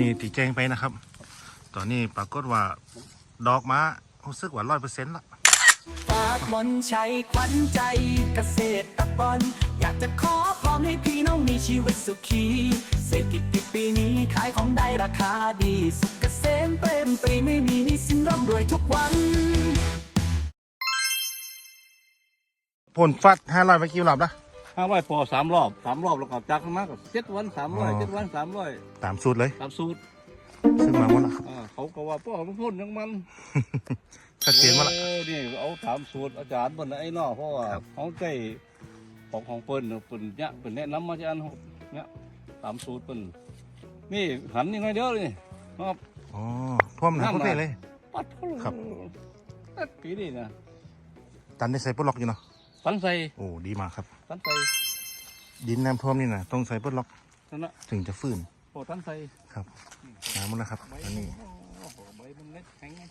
นี้ตีแจ้งไปนะครับ ตอนนี้ปรากฏว่าดอกม้ารู้สึกว่าร้อยเปอร์เซ็นต์ละฝากมนชัยขวัญใจเกษตรกรอยากจะขอพรให้พี่น้องมีชีวิตสุขี เศรษฐกิจปีนี้ขายของได้ราคาดี สุขเกษมเปรมปรีไม่มีหนี้สินร่ำรวยทุกวันผลฟัดห้าร้อยไปกี่รอบนะ ห้าร้อยพอสามรอบสามรอบแล้วก็จากมาก็เจ็ดวันสามร้อยอ๋อเจ็ดวันสามร้อยตามสูตรเลยตามสูตรซึ่งมาหมดละอ่าเขาก็ว่าพ่อมันพ่นยังมันชัดเจนหมดละโอ้นี่เอาถามสูตรอาจารย์บนไอ้นอเพราะว่าครับเขาใจของของเปิ้นเนอะเปิ้นเนี่ยเปิ้นแนะนำมาจากอันเนี่ยตามสูตรเปิ้นนี่หันยังไงเด้อนี่ครับอ๋อท่วมนะนั่นโอน่ะเคเลยปัดเขาเลยครับเอ็ดปีนี่นะตันได้ใส่ปลดล็อกอยู่เนาะ สันใส่โอ้ดีมากครับสันใส่ดินน้ำท่วมนี่นะต้องใส่ปลดล็อกนั่นนะถึงจะฟื้นโอ้สันใส่ครับมาหมดแล้วครับใบอันนี้โอ้โหใบมันเล็กแข็งไง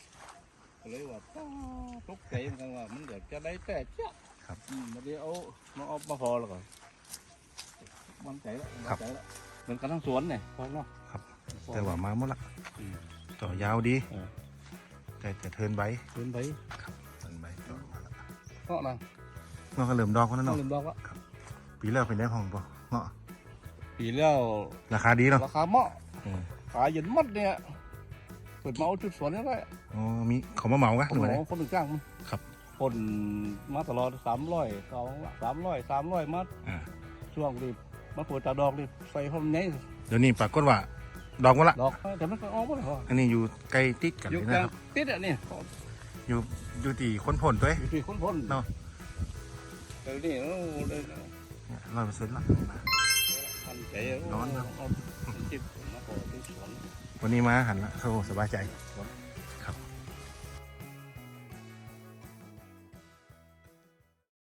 ก็เลยว่าต้าตกใจเหมือนกันว่ามันเดี๋ยวจะได้แต่เจ้าครับอืมมาเดี๋ยวเอามาเอามาพอแล้วก่อนมันใจแล้วมันครับใจแล้วเหมือนกันทั้งสวนเนี่ยพอเนาะครับพอแต่ว่ามาหมดละอืมต่อยาวดีเออแต่แต่เทิร์นใบเดินไปเทิร์นใบต่อมาละเนาะนะ เงาะก็เริ่มดอกแล้วเนาะงลืมบอกว่าปีแล้วเป็นได้พองปะเงาะปีแล้วราคาดีเนาะราคาเหมาะอืมขายเย็นมัดเนี่ยเปิดมาเอาจุดสวนนี่ได้อ๋อมีเขามาเหมากะคหนรือหไงมอคนหนึ่งจ้างมันครับ คนมาตลอดสามร้อยสองสามร้อยสามร้อยมาอ่าช่วงรีบมาปวดตาดอกรีบใส่ห้องนี้เดี๋ยวนี้ปรากฏว่า ดอกหมดละ ดอกแต่มันก็ออกหมดเลยอันนี้อยู่ใกล้ติดกันอยู่เลยกลานะงครับ ติดอะนี่อยู่อยู่ที่ค้นผลตัวเอง อยู่ที่คนพ้นเนาะ เดี๋ยวนี้โอ้เลยร้อยเปอร์เซ็นต์ละทันใจนอนครับเอาจิบมาพอที่สวนวันนี้มาหันละโอ้สบายใจสวน